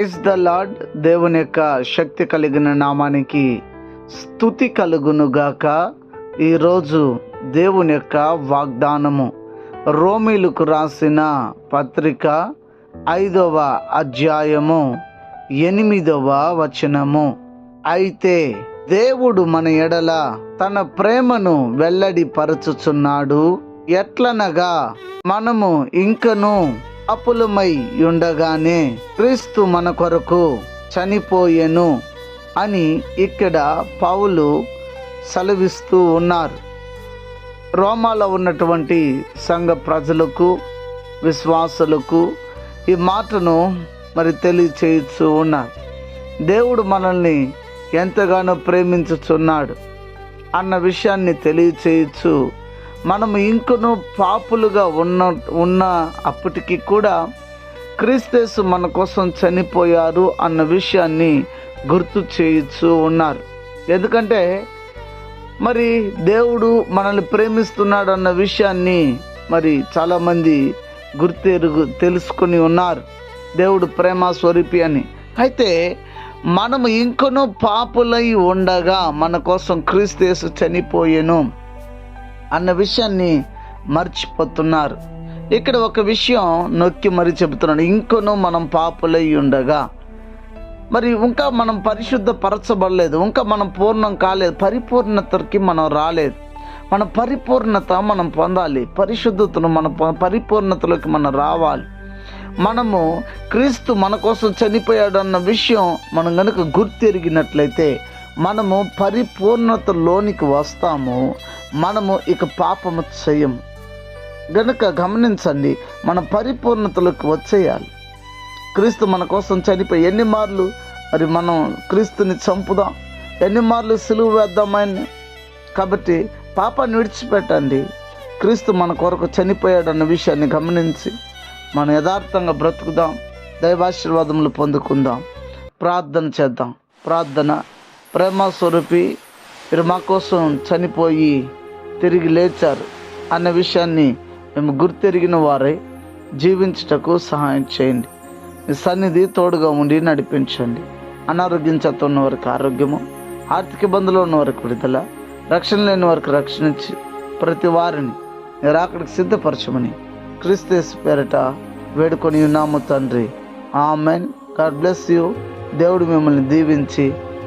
Is the lord దేవుని యొక్క శక్తి కలిగిన నామానికి స్థుతి కలుగునుగాక ఈరోజు దేవుని యొక్క వాగ్దానము. రోమిలకు రాసిన పత్రిక ఐదవ అధ్యాయము ఎనిమిదవ వచనము. అయితే దేవుడు మన ఎడల తన ప్రేమను వెల్లడి పరచుచున్నాడు. ఎట్లనగా మనము ఇంకను అపులమై ఉండగానే క్రీస్తు మన కొరకు చనిపోయెను అని ఇక్కడ పావులు సెలవిస్తూ ఉన్నారు. రోమాలో ఉన్నటువంటి సంఘ ప్రజలకు విశ్వాసులకు ఈ మాటను మరి తెలియచేయచ్చు ఉన్నారు. దేవుడు మనల్ని ఎంతగానో ప్రేమించుచున్నాడు అన్న విషయాన్ని తెలియచేయచ్చు మనం ఇంకను పాపులుగా ఉన్న ఉన్న అప్పటికి కూడా క్రీస్తేసు మన కోసం చనిపోయారు అన్న విషయాన్ని గుర్తు చేయొచ్చు ఉన్నారు. ఎందుకంటే మరి దేవుడు మనల్ని ప్రేమిస్తున్నాడు అన్న విషయాన్ని మరి చాలామంది గుర్తెరుగు తెలుసుకొని ఉన్నారు. దేవుడు ప్రేమ స్వరూపి అని. అయితే మనము ఇంకనూ పాపులై ఉండగా మన కోసం క్రీస్తేసు చనిపోయేను. అన్న విషయాన్ని మర్చిపోతున్నారు. ఇక్కడ ఒక విషయం నొక్కి మరి చెబుతున్నాడు. ఇంకనూ మనం పాపులై ఉండగా. మరి ఇంకా మనం పరిశుద్ధ పరచబడలేదు ఇంకా మనం పూర్ణం కాలేదు. పరిపూర్ణతకి మనం రాలేదు. మన పరిపూర్ణత మనం పొందాలి. పరిశుద్ధతను మన పరిపూర్ణతలోకి మనం రావాలి. మనము క్రీస్తు మన కోసం చనిపోయాడు అన్న విషయం మనం కనుక గుర్తెరిగినట్లయితే మనము పరిపూర్ణతలోనికి వస్తాము మనము ఇక పాపము చేయము. గనుక గమనించండి మన పరిపూర్ణతలోకి వచ్చేయాలి. క్రీస్తు మన కోసం చనిపోయి ఎన్ని మార్లు? మరి మనం క్రీస్తుని చంపుదాం. ఎన్ని మార్లు సులువు వేద్దామని కాబట్టి పాపాన్ని విడిచిపెట్టండి. క్రీస్తు మన కొరకు చనిపోయాడన్న విషయాన్ని గమనించి మనం యథార్థంగా బ్రతుకుదాం. దైవాశీర్వాదములు పొందుకుందాం. ప్రార్థన చేద్దాం. ప్రార్థన ప్రేమ స్వరూపి మీరు మా కోసం చనిపోయి తిరిగి లేచారు అన్న విషయాన్ని మేము గుర్తెరిగిన వారై జీవించుటకు సహాయం చేయండి. మీ సన్నిధి తోడుగా ఉండి నడిపించండి. అనారోగ్యం చేత ఉన్న వారికి ఆరోగ్యము ఆర్థిక ఇబ్బందులు ఉన్న వారికి విడుదల రక్షణ లేని వారికి రక్షణ ప్రతి వారిని మీరు అక్కడికి సిద్ధపరచమని క్రిస్తేస్ పేరట వేడుకొని ఉన్నాము తండ్రి. ఆమెన్. God bless you. దేవుడు మిమ్మల్ని దీవించి